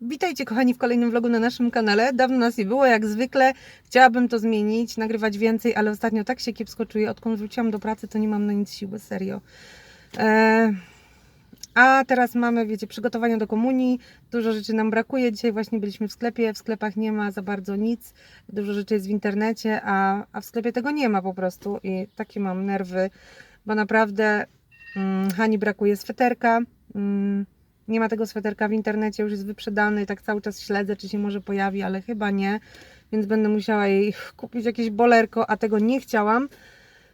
Witajcie kochani w kolejnym vlogu na naszym kanale. Dawno nas nie było, jak zwykle. Chciałabym to zmienić, nagrywać więcej, ale ostatnio tak się kiepsko czuję. Odkąd wróciłam do pracy, to nie mam na nic siły, serio. E, a teraz mamy, wiecie, przygotowania do komunii. Dużo rzeczy nam brakuje. Dzisiaj właśnie byliśmy w sklepie. W sklepach nie ma za bardzo nic. Dużo rzeczy jest w internecie, a, a w sklepie tego nie ma po prostu. I takie mam nerwy, bo naprawdę mm, Hani brakuje sweterka. Mm, nie ma tego sweterka w internecie, już jest wyprzedany. Tak cały czas śledzę, czy się może pojawi, ale chyba nie. Więc będę musiała jej kupić jakieś bolerko, a tego nie chciałam.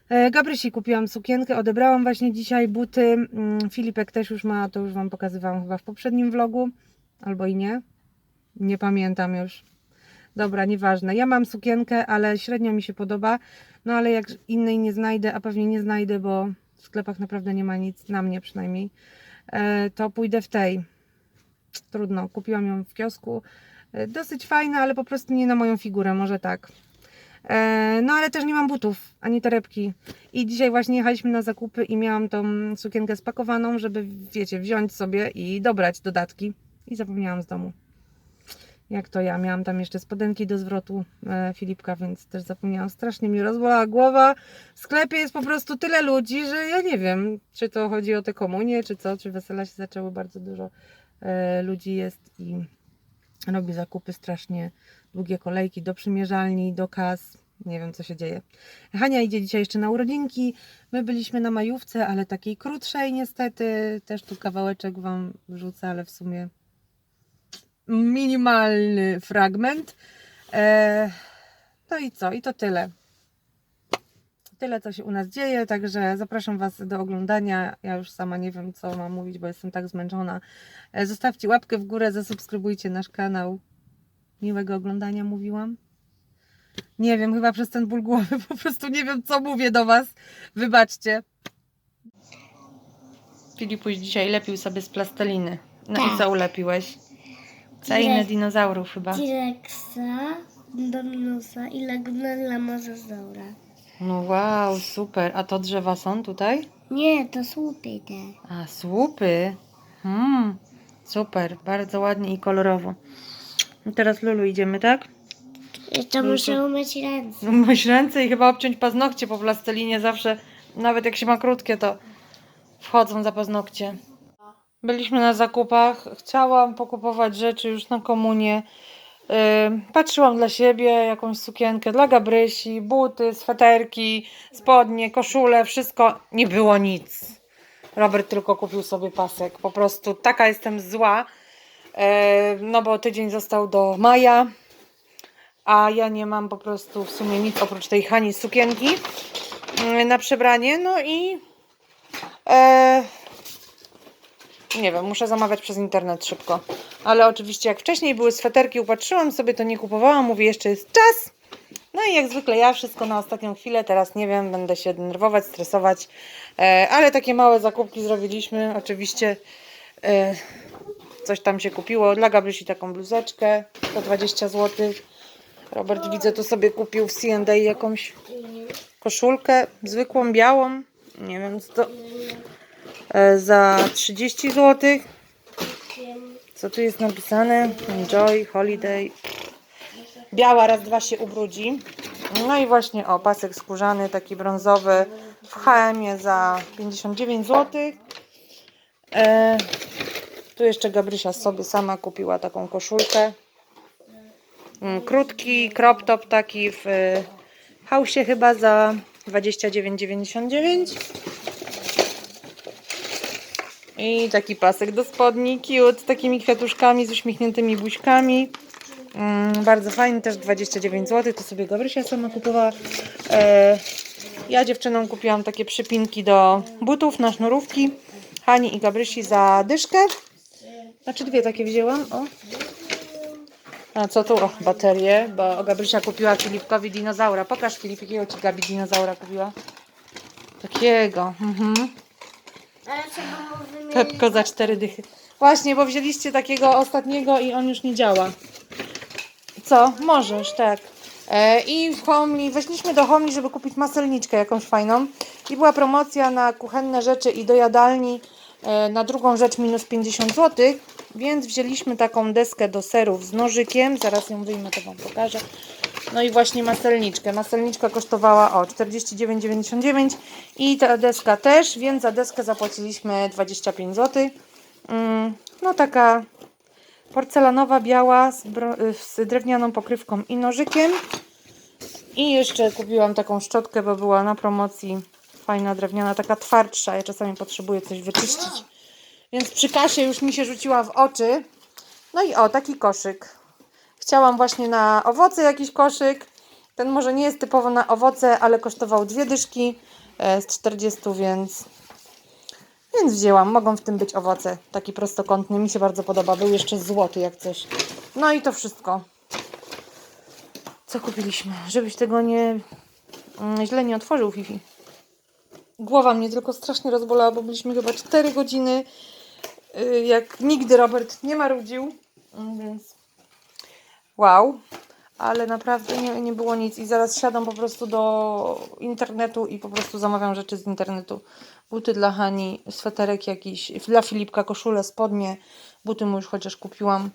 E, Gabrysi kupiłam sukienkę, odebrałam właśnie dzisiaj buty. Mm, Filipek też już ma, to już Wam pokazywałam chyba w poprzednim vlogu, albo i nie. Nie pamiętam już. Dobra, nieważne. Ja mam sukienkę, ale średnio mi się podoba. No ale jak innej nie znajdę, a pewnie nie znajdę, bo w sklepach naprawdę nie ma nic, na mnie przynajmniej, to pójdę w tej. Trudno, kupiłam ją w kiosku. E, Dosyć fajna, ale po prostu nie na moją figurę, może tak. E, No ale też nie mam butów, ani torebki. I dzisiaj właśnie jechaliśmy na zakupy i miałam tą sukienkę spakowaną, żeby, wiecie, wziąć sobie i dobrać dodatki. I zapomniałam z domu. Jak to ja? Miałam tam jeszcze spodenki do zwrotu e, Filipka, więc też zapomniałam. Strasznie mi rozbolała głowa. W sklepie jest po prostu tyle ludzi, że ja nie wiem, czy to chodzi o te komunie, czy co, czy wesela się zaczęły. Bardzo dużo e, ludzi jest i robi zakupy strasznie długie kolejki do przymierzalni, do kas. Nie wiem, co się dzieje. Hania idzie dzisiaj jeszcze na urodzinki. My byliśmy na majówce, ale takiej krótszej niestety. Też tu kawałeczek Wam wrzucę, ale w sumie minimalny fragment. E, no i co? I to tyle. Tyle, co się u nas dzieje, także zapraszam Was do oglądania. Ja już sama nie wiem, co mam mówić, bo jestem tak zmęczona. E, Zostawcie łapkę w górę, zasubskrybujcie nasz kanał. Miłego oglądania mówiłam. Nie wiem, chyba przez ten ból głowy po prostu nie wiem, co mówię do Was. Wybaczcie. Filipuś dzisiaj lepił sobie z plasteliny. No i Tak. co ulepiłeś? Cainę dinozaurów chyba. T-Rexa, Dominusa i Lagnella Mozozaura. No wow, super. A to drzewa są tutaj? Nie, to słupy te. A, słupy. Hmm, super, bardzo ładnie i kolorowo. No teraz Lulu idziemy, tak? Jeszcze muszę umyć ręce. Myć ręce i chyba obciąć paznokcie po plastelinie zawsze, nawet jak się ma krótkie, to wchodzą za paznokcie. Byliśmy na zakupach, chciałam pokupować rzeczy już na komunię. Yy, patrzyłam dla siebie, jakąś sukienkę dla Gabrysi, buty, sweterki, spodnie, koszule, wszystko. Nie było nic. Robert tylko kupił sobie pasek. Po prostu taka jestem zła. No bo tydzień został do maja a ja nie mam po prostu w sumie nic oprócz tej Hani sukienki na przebranie, no i e, nie wiem, muszę zamawiać przez internet szybko, ale oczywiście jak wcześniej były sweterki, upatrzyłam sobie, to nie kupowałam, mówię, jeszcze jest czas, no i jak zwykle ja wszystko na ostatnią chwilę, teraz nie wiem, będę się denerwować, stresować, e, ale takie małe zakupki zrobiliśmy, oczywiście e, coś tam się kupiło, dla Gabrysi taką bluzeczkę, 120 zł, Robert widzę tu sobie kupił w C&A jakąś koszulkę zwykłą, białą. Nie wiem co to. E, za 30 zł. Co tu jest napisane? Enjoy, holiday. Biała raz, dwa się ubrudzi. No i właśnie o, pasek skórzany, taki brązowy w HM za 59 zł. E, tu jeszcze Gabrysia sobie sama kupiła taką koszulkę. Mm, Krótki crop top taki w y, hausie chyba za 29,99 i taki pasek do spodni cute z takimi kwiatuszkami z uśmiechniętymi buźkami Mm, bardzo fajny, też 29 zł to sobie Gabrysia sama kupowała e, ja dziewczynom kupiłam takie przypinki do butów na sznurówki Hani i Gabrysi za dyszkę znaczy dwie takie wzięłam o a co tu? O, baterie, bo Gabrysia kupiła Filipkowi dinozaura. Pokaż Filip, jakiego ci Gabi dinozaura kupiła. Takiego. Mhm. Pepko za cztery dychy. Właśnie, bo wzięliście takiego ostatniego i on już nie działa. Co? Możesz, tak. E, I w Homli, weszliśmy do Homli, żeby kupić maselniczkę jakąś fajną. I była promocja na kuchenne rzeczy i do jadalni. E, na drugą rzecz minus 50 zł. Więc wzięliśmy taką deskę do serów z nożykiem. Zaraz ją wyjmę, to Wam pokażę. No i właśnie maselniczkę. Maselniczka kosztowała o 49,99 i ta deska też, więc za deskę zapłaciliśmy 25 zł. Mm, No taka porcelanowa, biała z, drewnianą pokrywką i nożykiem. I jeszcze kupiłam taką szczotkę, bo była na promocji fajna drewniana, taka twardsza. Ja czasami potrzebuję coś wyczyścić. Więc przy kasie już mi się rzuciła w oczy. No i o, taki koszyk. Chciałam właśnie na owoce jakiś koszyk. Ten może nie jest typowo na owoce, ale kosztował dwie dyszki e, z 40, więc więc wzięłam. Mogą w tym być owoce. Taki prostokątny. Mi się bardzo podoba. Był jeszcze złoty jak coś. No i to wszystko. Co kupiliśmy? Żebyś tego nie mm, źle nie otworzył, Fifi. Głowa mnie tylko strasznie rozbolała, bo byliśmy chyba 4 godziny. y, Jak nigdy Robert nie marudził. Mm, Więc wow. Ale naprawdę nie, nie było nic. I zaraz siadam po prostu do internetu i po prostu zamawiam rzeczy z internetu. Buty dla Hani, sweterek jakiś, dla Filipka koszulę, spodnie. Buty mu już chociaż kupiłam.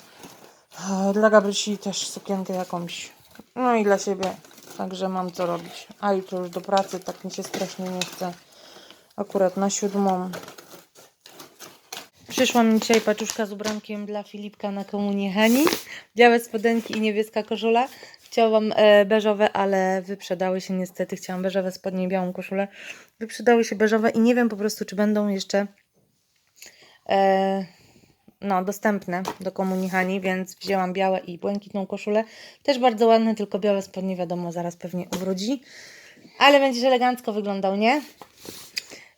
Dla Gabrysi też sukienkę jakąś. No i dla siebie. Także mam co robić. A jutro już do pracy, tak mi się strasznie nie chce. Akurat na siódmą. Przyszła mi dzisiaj paczuszka z ubrankiem dla Filipka na komunię Hani. Białe spodenki i niebieska koszula. Chciałam e, beżowe, ale wyprzedały się niestety. Chciałam beżowe spodnie i białą koszulę. Wyprzedały się beżowe i nie wiem po prostu, czy będą jeszcze e, no, dostępne do komunii Hani, więc wzięłam białe i błękitną koszulę. Też bardzo ładne, tylko białe spodnie wiadomo, zaraz pewnie uwrodzi. Ale będziesz elegancko wyglądał, nie?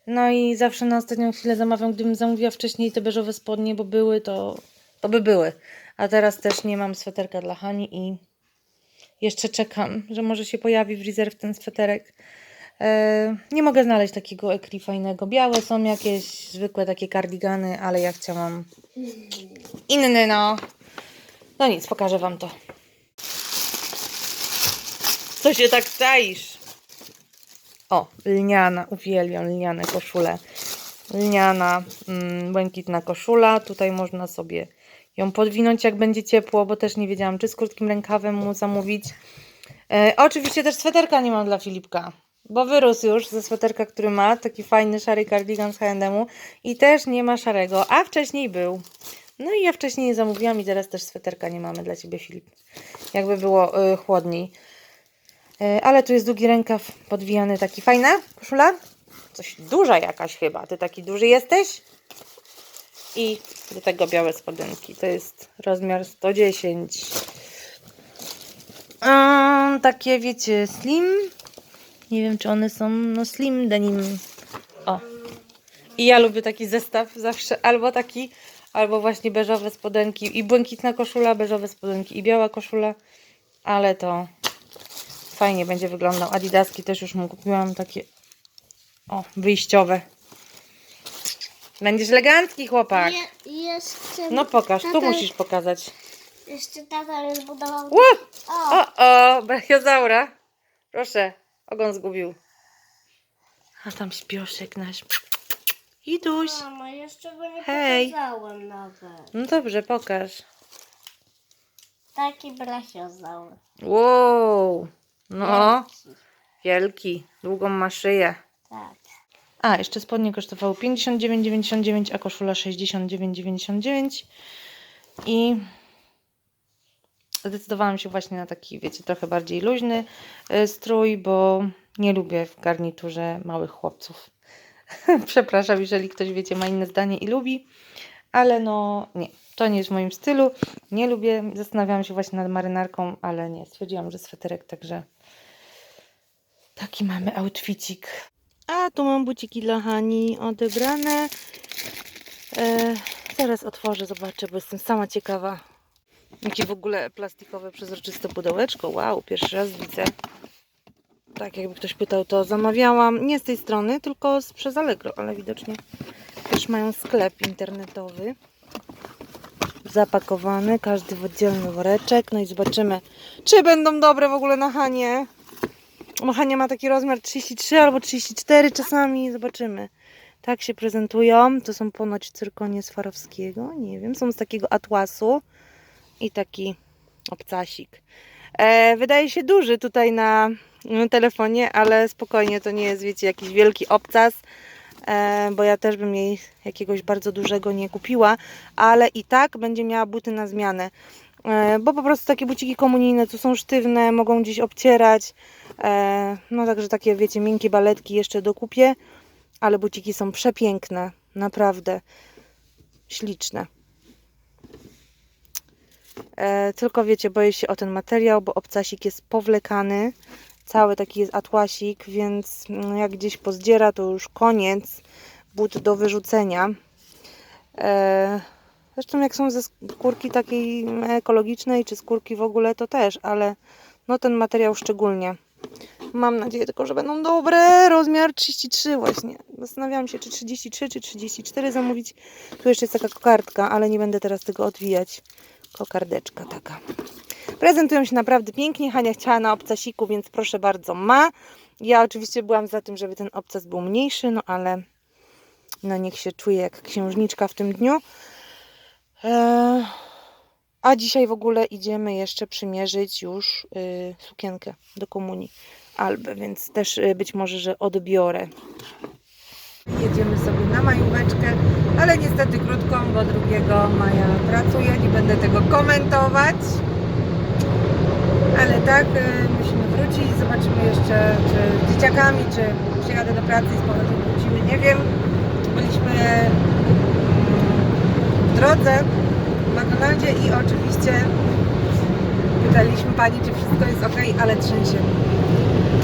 No i zawsze na ostatnią chwilę zamawiam, gdybym zamówiła wcześniej te beżowe spodnie, bo były, to, to by były. A teraz też nie mam sweterka dla Hani i jeszcze czekam, że może się pojawi w rezerw ten sweterek. E, nie mogę znaleźć takiego ekri fajnego. Białe są jakieś zwykłe takie kardigany, ale ja chciałam inny, no. No nic, pokażę Wam to. Co się tak staisz? O, lniana, uwielbiam lniane koszule. Lniana, mm, błękitna koszula. Tutaj można sobie ją podwinąć, jak będzie ciepło, bo też nie wiedziałam, czy z krótkim rękawem mu zamówić. E, oczywiście też sweterka nie mam dla Filipka, bo wyrósł już ze sweterka, który ma, taki fajny szary cardigan z H&M-u i też nie ma szarego, a wcześniej był. No i ja wcześniej nie zamówiłam i teraz też sweterka nie mamy dla Ciebie, Filip. Jakby było y, chłodniej. Y, ale tu jest długi rękaw podwijany, taki fajna koszula. Coś duża jakaś chyba. Ty taki duży jesteś? I do tego białe spodenki. To jest rozmiar 110. Um, takie wiecie, slim. Nie wiem, czy one są, no slim denim. O. I ja lubię taki zestaw zawsze, albo taki, albo właśnie beżowe spodenki i błękitna koszula, beżowe spodenki i biała koszula, ale to fajnie będzie wyglądał. Adidaski też już mu kupiłam takie, o, wyjściowe. Będziesz elegancki chłopak. Je, jeszcze, No pokaż, tu musisz pokazać. Jeszcze tata zbudował... Ło! O, O, o, brachiozaura. Proszę, ogon zgubił. A tam śpioszek nasz. Iduś. mamo, jeszcze go nie Hej. pokazałem nawet. No dobrze, pokaż. Taki brachiozaur. Wow. No, wielki. Długą ma szyję. Tak. A, jeszcze spodnie kosztowały 59,99, a koszula 69,99. I zdecydowałam się właśnie na taki, wiecie, trochę bardziej luźny y, strój, bo nie lubię w garniturze małych chłopców. Przepraszam, jeżeli ktoś, wiecie, ma inne zdanie i lubi, ale no nie, to nie jest w moim stylu. Nie lubię, zastanawiałam się właśnie nad marynarką, ale nie, stwierdziłam, że sweterek, także taki mamy outficik. A tu mam buciki dla Hani odebrane. E, zaraz otworzę, zobaczę, bo jestem sama ciekawa. Jakie w ogóle plastikowe, przezroczyste pudełeczko. Wow, pierwszy raz widzę. Tak, jakby ktoś pytał, to zamawiałam nie z tej strony, tylko z przez Allegro, ale widocznie też mają sklep internetowy. Zapakowany, każdy w oddzielny woreczek. No i zobaczymy, czy będą dobre w ogóle na Hanie. Bo Hania ma taki rozmiar 33 albo 34 czasami, zobaczymy. Tak się prezentują. To są ponoć cyrkonie Swarowskiego. Nie wiem. Są z takiego atłasu. I taki obcasik. E, wydaje się duży tutaj na telefonie, ale spokojnie to nie jest, wiecie, jakiś wielki obcas. E, bo ja też bym jej jakiegoś bardzo dużego nie kupiła, ale i tak będzie miała buty na zmianę. E, bo po prostu takie buciki komunijne, co są sztywne, mogą gdzieś obcierać. E, no także takie, wiecie, miękkie baletki jeszcze dokupię, ale buciki są przepiękne, naprawdę śliczne. Tylko wiecie, boję się o ten materiał, bo obcasik jest powlekany. Cały taki jest atłasik, więc mm, jak gdzieś pozdziera, to już koniec. But do wyrzucenia. E, zresztą jak są ze skórki takiej ekologicznej, czy skórki w ogóle, to też, ale no ten materiał szczególnie. Mam nadzieję tylko, że będą dobre. Rozmiar 33 właśnie. Zastanawiałam się, czy 33, czy 34 zamówić. Tu jeszcze jest taka kokardka, ale nie będę teraz tego odwijać. Kokardeczka taka. Prezentują się naprawdę pięknie. Hania chciała na obcasiku, więc proszę bardzo, ma. Ja oczywiście byłam za tym, żeby ten obcas był mniejszy, no ale no niech się czuje jak księżniczka w tym dniu. Eee, a dzisiaj w ogóle idziemy jeszcze przymierzyć już y, sukienkę do komunii Alby, więc też y, być może, że odbiorę. Jedziemy sobie na majóweczkę, ale niestety krótką, bo drugiego maja pracuję, nie będę tego komentować. Ale tak, y, musimy wrócić, zobaczymy jeszcze, czy z dzieciakami, czy przyjadę do pracy i z powrotem wrócimy, nie wiem. Byliśmy mm, w drodze w McDonaldzie i oczywiście pytaliśmy pani, czy wszystko jest ok, ale trzęsie.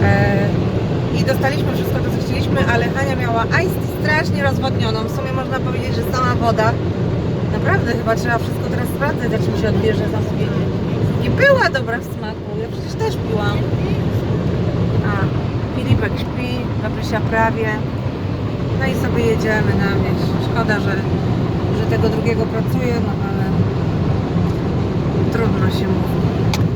E, I dostaliśmy wszystko, co chcieliśmy, ale Hania miała ice strasznie rozwodnioną. W sumie można powiedzieć, że sama woda. Naprawdę chyba trzeba wszystko teraz sprawdzać, czym się odbierze zamówienie. Nie była dobra w smaku, ja przecież też piłam. A, Filipek śpi, Gabrysia prawie. No i sobie jedziemy na wieś. Szkoda, że, że tego drugiego pracuje, no ale trudno się mówi.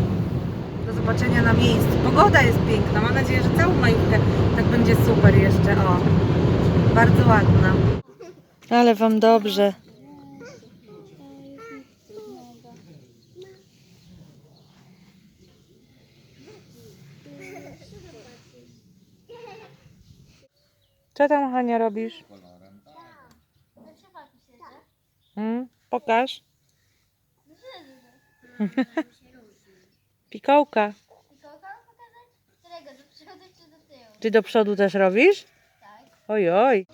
Zobaczenia na miejscu. Pogoda jest piękna. Mam nadzieję, że całą majówkę tak będzie super jeszcze. O, bardzo ładna. Ale Wam dobrze. Co tam Hania robisz? Hmm? Pokaż. Pikołka. Którego? Do przodu czy do tyłu? Ty do przodu też robisz? Tak. Oj, oj.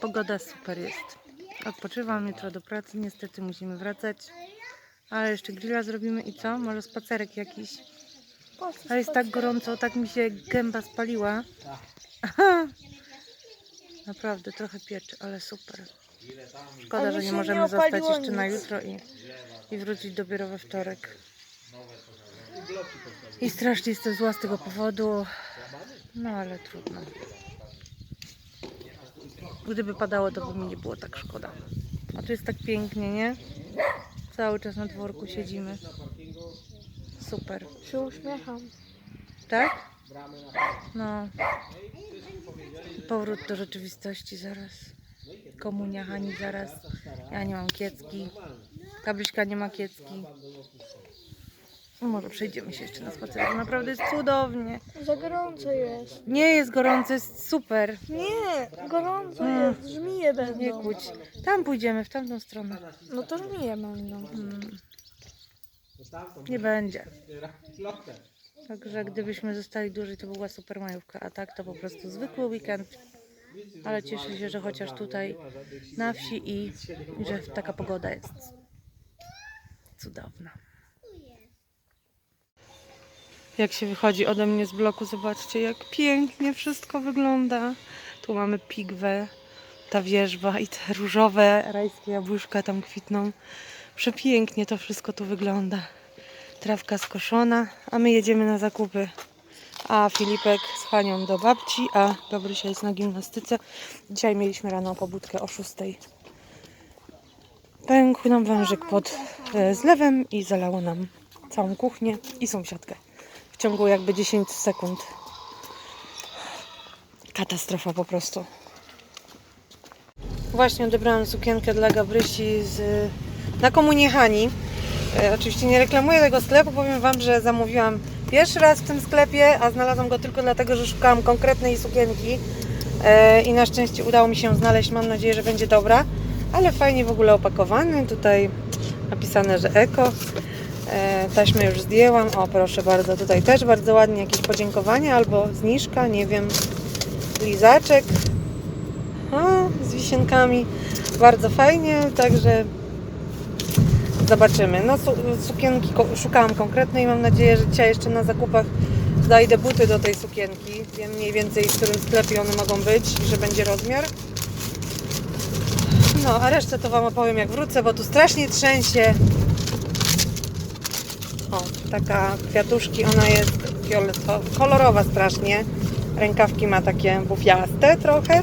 Pogoda super jest. Odpoczywam jutro do pracy. Niestety musimy wracać. Ale jeszcze grilla zrobimy i co? Może spacerek jakiś. Ale jest tak gorąco, tak mi się gęba spaliła. Naprawdę trochę pieczy, ale super. Szkoda, że nie możemy zostać jeszcze na jutro i, i wrócić dopiero we wtorek. I strasznie jestem zła z tego powodu. No ale trudno. Gdyby padało, to by mi nie było tak szkoda. A tu jest tak pięknie, nie? Cały czas na dworku siedzimy. Super. Się uśmiecham. Tak? No. Powrót do rzeczywistości zaraz. Komunia Hani zaraz. Ja nie mam kiecki. Kabryśka nie ma kiecki. No może przejdziemy się jeszcze na spacer. bo Naprawdę jest cudownie. Za gorąco jest. Nie jest gorąco, jest super. Nie, gorąco Mm. jest. Żmije będą. Nie kłóć. Tam pójdziemy, w tamtą stronę. No to żmije będą. Mm. Nie będzie. Także gdybyśmy zostali dłużej, to była super majówka, a tak to po prostu zwykły weekend. Ale cieszę się, że chociaż tutaj na wsi i że taka pogoda jest cudowna. Jak się wychodzi ode mnie z bloku, zobaczcie jak pięknie wszystko wygląda. Tu mamy pigwę, ta wierzba i te różowe rajskie jabłuszka tam kwitną. Przepięknie to wszystko tu wygląda. Trawka skoszona, a my jedziemy na zakupy. A Filipek z Hanią do babci, a Gabrysia jest na gimnastyce. Dzisiaj mieliśmy rano pobudkę o 6. Pękł nam wężyk pod e, zlewem i zalało nam całą kuchnię i sąsiadkę. Ciągu jakby 10 sekund. Katastrofa po prostu. Właśnie odebrałam sukienkę dla Gabrysi z, na komunię Hani. E, oczywiście nie reklamuję tego sklepu, powiem Wam, że zamówiłam pierwszy raz w tym sklepie, a znalazłam go tylko dlatego, że szukałam konkretnej sukienki e, i na szczęście udało mi się znaleźć. Mam nadzieję, że będzie dobra, ale fajnie w ogóle opakowany. Tutaj napisane, że eko. E, taśmę już zdjęłam. O, proszę bardzo, tutaj też bardzo ładnie jakieś podziękowania albo zniżka, nie wiem. Lizaczek. O, zwisienkami. Bardzo fajnie, także zobaczymy. No, su sukienki szukałam konkretnej. Mam nadzieję, że dzisiaj jeszcze na zakupach znajdę buty do tej sukienki. Wiem mniej więcej, w którym sklepie one mogą być i że będzie rozmiar. No, a resztę to Wam opowiem jak wrócę, bo tu strasznie trzęsie. O, taka kwiatuszki, ona jest kolorowa strasznie. Rękawki ma takie bufiaste trochę.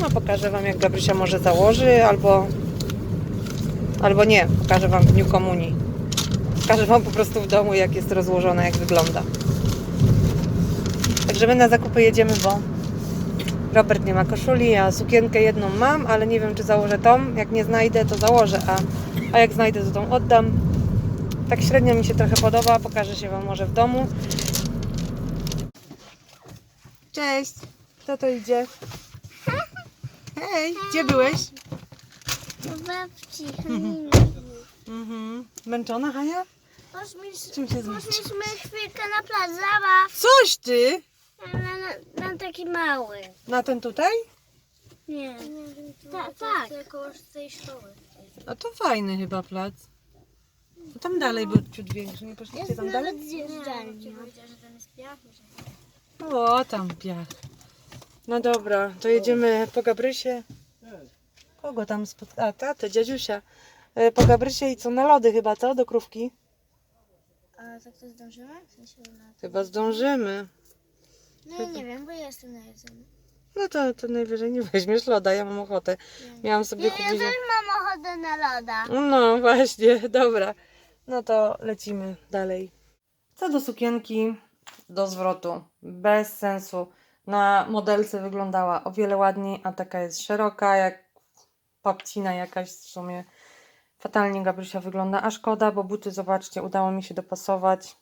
No, pokażę Wam jak Gabrysia może założy, albo albo nie, pokażę Wam w dniu komunii. Pokażę Wam po prostu w domu jak jest rozłożone, jak wygląda. Także my na zakupy jedziemy, bo Robert nie ma koszuli, a sukienkę jedną mam, ale nie wiem czy założę tą. Jak nie znajdę, to założę, a, a jak znajdę, to tą oddam. Tak średnio mi się trochę podoba, pokażę się Wam może w domu. Cześć, kto to idzie? Hej, gdzie byłeś? Do babci. Mhm. Męczona, Hania? Poszliśmy, Czym się zmęczyłaś? poszliśmy chwilkę na plac zabaw. Coś ty! Na, na, na taki mały. Na ten tutaj? Nie. Ta, tak. koło tej szkoły. A to fajny chyba plac. A tam dalej był ciut większy, nie poszliście tam dalej? zjeżdżalnia. O, tam piach. No dobra, to jedziemy po Gabrysie. Kogo tam spotkać? A, tatę, dziadziusia. E, Po Gabrysie i co, na lody chyba, co? Do krówki? A tak to zdążymy? W sensie na... Chyba zdążymy. No nie wiem, bo ja jestem na jedzeniu. No to, to najwyżej nie weźmiesz loda, ja mam ochotę. Miałam sobie kupić... mam ochotę na loda. No właśnie, dobra. No to lecimy dalej. Co do sukienki, do zwrotu. Bez sensu. Na modelce wyglądała o wiele ładniej, a taka jest szeroka, jak papcina jakaś w sumie. Fatalnie Gabrysia wygląda, a szkoda, bo buty, zobaczcie, udało mi się dopasować.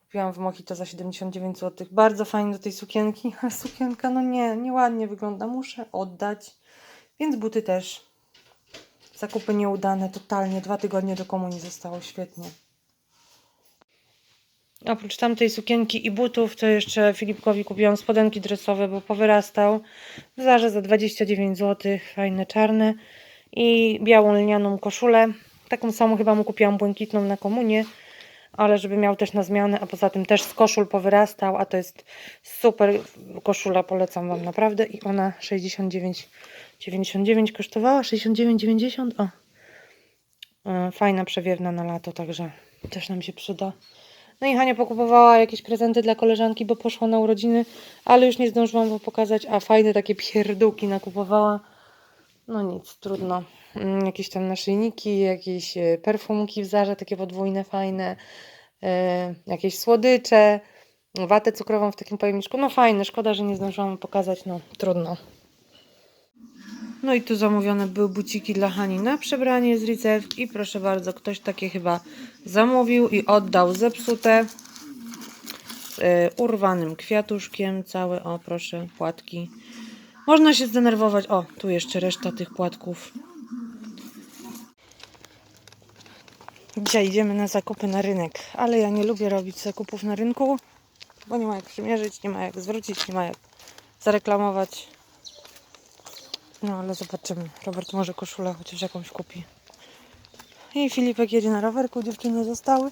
Kupiłam w Mojito za 79 zł. Bardzo fajnie do tej sukienki, a sukienka, no nie, nieładnie wygląda. Muszę oddać. Więc buty też. Zakupy nieudane, totalnie. Dwa tygodnie do komunii zostało świetnie. Oprócz tamtej sukienki i butów, to jeszcze Filipkowi kupiłam spodenki dresowe, bo powyrastał. W Zarze za 29 zł, fajne czarne. I białą lnianą koszulę. Taką samą chyba mu kupiłam błękitną na komunię, ale żeby miał też na zmianę, a poza tym też z koszul powyrastał, a to jest super koszula, polecam Wam naprawdę. I ona 69,99 kosztowała, 69,90 o. E, Fajna, przewiewna na lato, także też nam się przyda. No i Hania pokupowała jakieś prezenty dla koleżanki, bo poszła na urodziny, ale już nie zdążyłam wam pokazać, a fajne takie pierdółki nakupowała. No nic, trudno. Mm, Jakieś tam naszyjniki, jakieś e, perfumki w Zarze, takie podwójne, fajne, e, jakieś słodycze, watę cukrową w takim pojemniczku. No fajne, szkoda, że nie zdążyłam pokazać, no trudno. No i tu zamówione były buciki dla Hani na przebranie z Reserve i proszę bardzo, ktoś takie chyba zamówił i oddał zepsute z y, urwanym kwiatuszkiem, całe, o proszę, płatki. Można się zdenerwować, o, tu jeszcze reszta tych płatków. Dzisiaj idziemy na zakupy na rynek, ale ja nie lubię robić zakupów na rynku, bo nie ma jak przymierzyć, nie ma jak zwrócić, nie ma jak zareklamować. No ale zobaczymy. Robert może koszulę chociaż jakąś kupi. I Filipek jedzie na rowerku, dziewczyny zostały.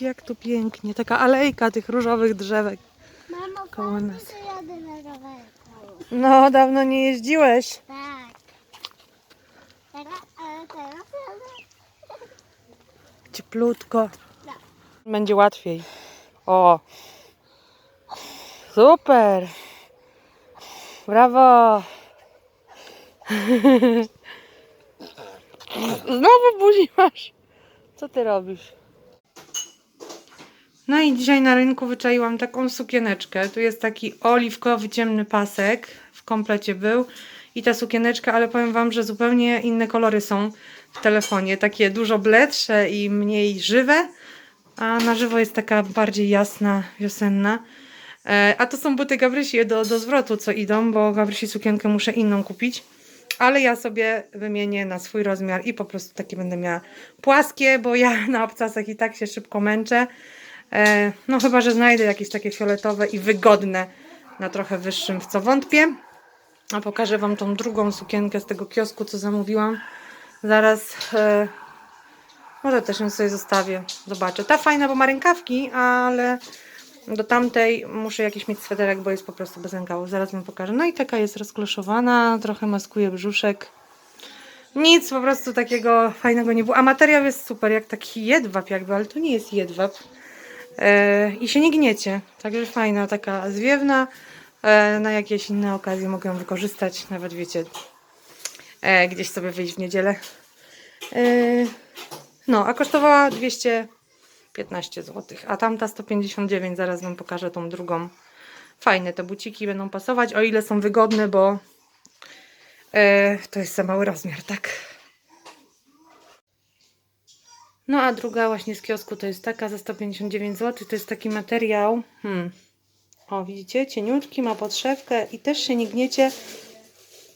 Jak tu pięknie. Taka alejka tych różowych drzewek. Mamo, Koło nas. jadę na rowerku. No, dawno nie jeździłeś. Tak. Teraz, ale teraz jadę. Cieplutko. Będzie łatwiej. O. Super. Brawo. Znowu buzi masz. Co ty robisz? No i dzisiaj na rynku wyczaiłam taką sukieneczkę. Tu jest taki oliwkowy, ciemny pasek w komplecie był. I ta sukieneczka, ale powiem Wam, że zupełnie inne kolory są w telefonie. Takie dużo bledsze i mniej żywe, a na żywo jest taka bardziej jasna, wiosenna. E, a to są buty Gabrysi do, do zwrotu, co idą, bo Gabrysi sukienkę muszę inną kupić. Ale ja sobie wymienię na swój rozmiar i po prostu takie będę miała płaskie, bo ja na obcasach i tak się szybko męczę. E, no chyba, że znajdę jakieś takie fioletowe i wygodne na trochę wyższym, w co wątpię. A pokażę Wam tą drugą sukienkę z tego kiosku, co zamówiłam. Zaraz, e, może też ją sobie zostawię, zobaczę. Ta fajna, bo ma rękawki, ale do tamtej muszę jakiś mieć sweterek, bo jest po prostu bez. Zaraz Wam pokażę. No i taka jest rozkloszowana, trochę maskuje brzuszek. Nic po prostu takiego fajnego nie było. A materiał jest super, jak taki jedwab jakby, ale to nie jest jedwab. E, I się nie gniecie. Także fajna, taka zwiewna. E, na jakieś inne okazje mogę ją wykorzystać. Nawet wiecie, e, gdzieś sobie wyjść w niedzielę. E, no, a kosztowała 215 zł, a tamta 159. Zaraz Wam pokażę tą drugą. Fajne te buciki będą pasować, o ile są wygodne, bo e, to jest za mały rozmiar, tak? No a druga właśnie z kiosku to jest taka za 159 zł. To jest taki materiał. Hmm. O, widzicie? Cieniutki, ma podszewkę i też się nie gniecie.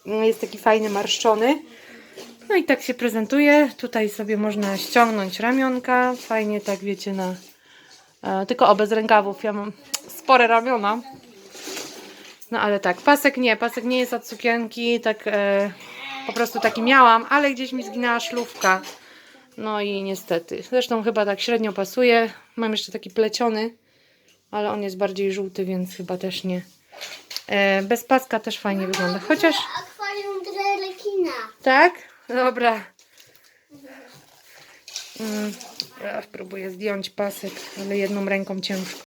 No, Jest taki fajny, marszczony. No i tak się prezentuje. Tutaj sobie można ściągnąć ramionka. Fajnie tak, wiecie, na... E, tylko o, bez rękawów. Ja mam spore ramiona. No ale tak, pasek nie. Pasek nie jest od sukienki. Tak e, po prostu taki miałam, ale gdzieś mi zginęła szlówka. No i niestety. Zresztą chyba tak średnio pasuje. Mam jeszcze taki pleciony, ale on jest bardziej żółty, więc chyba też nie. E, bez paska też fajnie wygląda. Chociaż Akwarium dla rekina. tak? Dobra. Mm, ja próbuję zdjąć pasek, ale jedną ręką ciężko.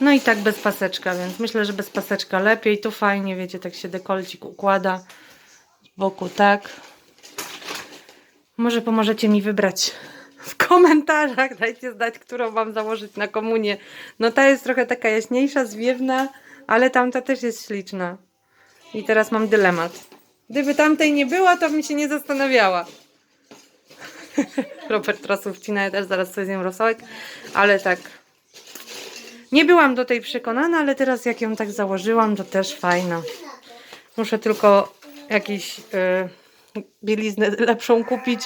No i tak bez paseczka, więc myślę, że bez paseczka lepiej. Tu fajnie, wiecie, tak się dekolcik układa z boku, tak. Może pomożecie mi wybrać w komentarzach. Dajcie znać, którą mam założyć na komunię. No ta jest trochę taka jaśniejsza, zwiewna, ale tamta też jest śliczna. I teraz mam dylemat. Gdyby tamtej nie było, to bym się nie zastanawiała. Robert Rosów wcina, ja też zaraz sobie zjem rosołek, ale tak. Nie byłam do tej przekonana, ale teraz jak ją tak założyłam, to też fajna. Muszę tylko jakąś yy, bieliznę lepszą kupić,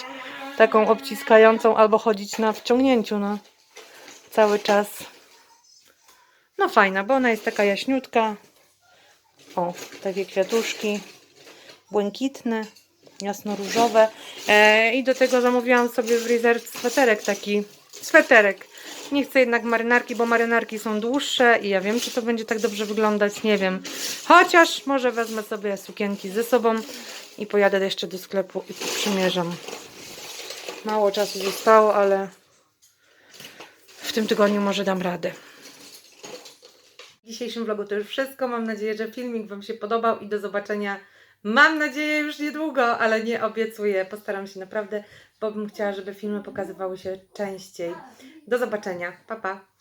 taką obciskającą, albo chodzić na wciągnięciu na cały czas. No fajna, bo ona jest taka jaśniutka. O, takie kwiatuszki błękitne, jasno-różowe. E, I do tego zamówiłam sobie w Reserve sweterek taki. Sweterek. Nie chcę jednak marynarki, bo marynarki są dłuższe i ja wiem, czy to będzie tak dobrze wyglądać, nie wiem. Chociaż może wezmę sobie sukienki ze sobą i pojadę jeszcze do sklepu i przymierzam. Mało czasu zostało, ale w tym tygodniu może dam radę. W dzisiejszym vlogu to już wszystko. Mam nadzieję, że filmik Wam się podobał i do zobaczenia. Mam nadzieję już niedługo, ale nie obiecuję. Postaram się naprawdę, bo bym chciała, żeby filmy pokazywały się częściej. Do zobaczenia. Pa, pa.